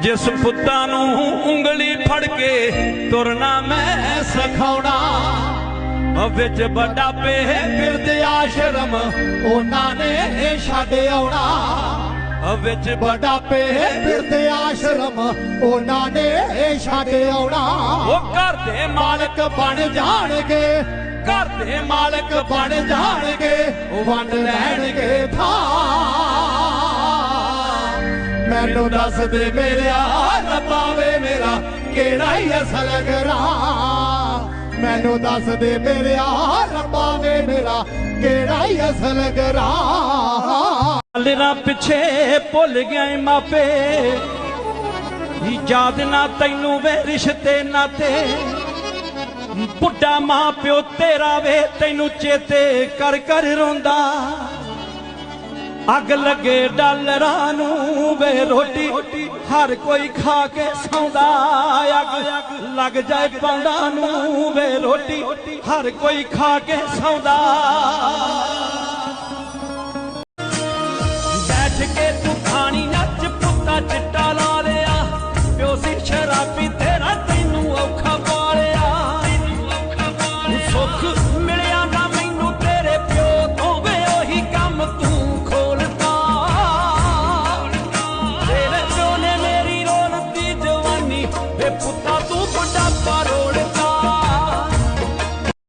ਜਿਸ ਪੁੱਤਾਂ ਨੂੰ ਉਂਗਲੀ ਫੜ ਕੇ ਤੁਰਨਾ ਮੈਂ ਸਿਖਾਉਣਾ। ਵਿੱਚ ਵੱਡਾ ਪੇ ਬਿਰਦ ਆਸ਼ਰਮ ਉਹਨਾਂ ਨੇ ਛੱਡ ਆਉਣਾ। ਉਹ ਵਿੱਚ ਵੱਡਾ ਪੇ ਫਿਰਦ ਆਸ਼ਰਮ ਉਹਨਾਂ ਨੇ ਛੱਡ ਆਉਣਾ। ਉਹ ਘਰ ਦੇ ਮਾਲਕ ਬਣ ਜਾਣਗੇ, ਘਰ ਦੇ ਮਾਲਕ ਬਣ ਜਾਣਗੇ, ਉਹ ਵੰਡ ਲੈਣਗੇ ਥਾਂ ਮੈਨੂੰ ਦੱਸ ਦੇ ਮੇਰਿਆ ਰੱਬਾ ਵੇ ਮੇਰਾ, ਕਿਹੜਾ ਹੀ ਅਸਲ ਗਰਾ। ਮੈਨੂੰ ਦੱਸ ਦੇ ਮੇਰਿਆ ਰੱਬਾ ਵੇ ਮੇਰਾ, ਕਿਹੜਾ ਹੀ ਅਸਲ ਗਰਾ। ਲੇਰਾ ਪਿੱਛੇ ਭੁੱਲ ਗਿਆ ਏ ਮਾਪੇ ਯਾਦ ਨਾ ਤੈਨੂੰ ਵੇ ਰਿਸ਼ਤੇ ਨਾਤੇ। ਬੁੱਢਾ ਮਾਂ ਪਿਓ ਤੇਰਾ ਵੇ ਤੈਨੂੰ ਚੇਤੇ ਕਰ ਕਰ ਰੋਂਦਾ। ਅੱਗ ਲੱਗੇ ਡਾਲਰਾਂ ਨੂੰ ਵੇ ਰੋਟੀ। ਹਰ ਕੋਈ ਖਾ ਕੇ ਸੌਂਦਾ ਅੱਗ। ਲੱਗ ਜਾਏ ਪਾਂਡਾ ਨੂੰ ਵੇ ਰੋਟੀ। ਹਰ ਕੋਈ ਖਾ ਕੇ ਸੌਂਦਾ। ਬੈਠ ਕੇ ਤੂੰ ਖਾਣੀ ਨੱਚ, ਪੁੱਤਾ ਚਿੱਟਾ ਲਾ ਲਿਆ। ਪਿਓ ਸੀ ਸ਼ਰਾਬੀ ਤੇਰਾ ਤੈਨੂੰ ਔਖਾ ਪਾਲਿਆ। ਔਖਾ ਪਾਲਿਆ। ਸੁੱਖ ਮਿਲ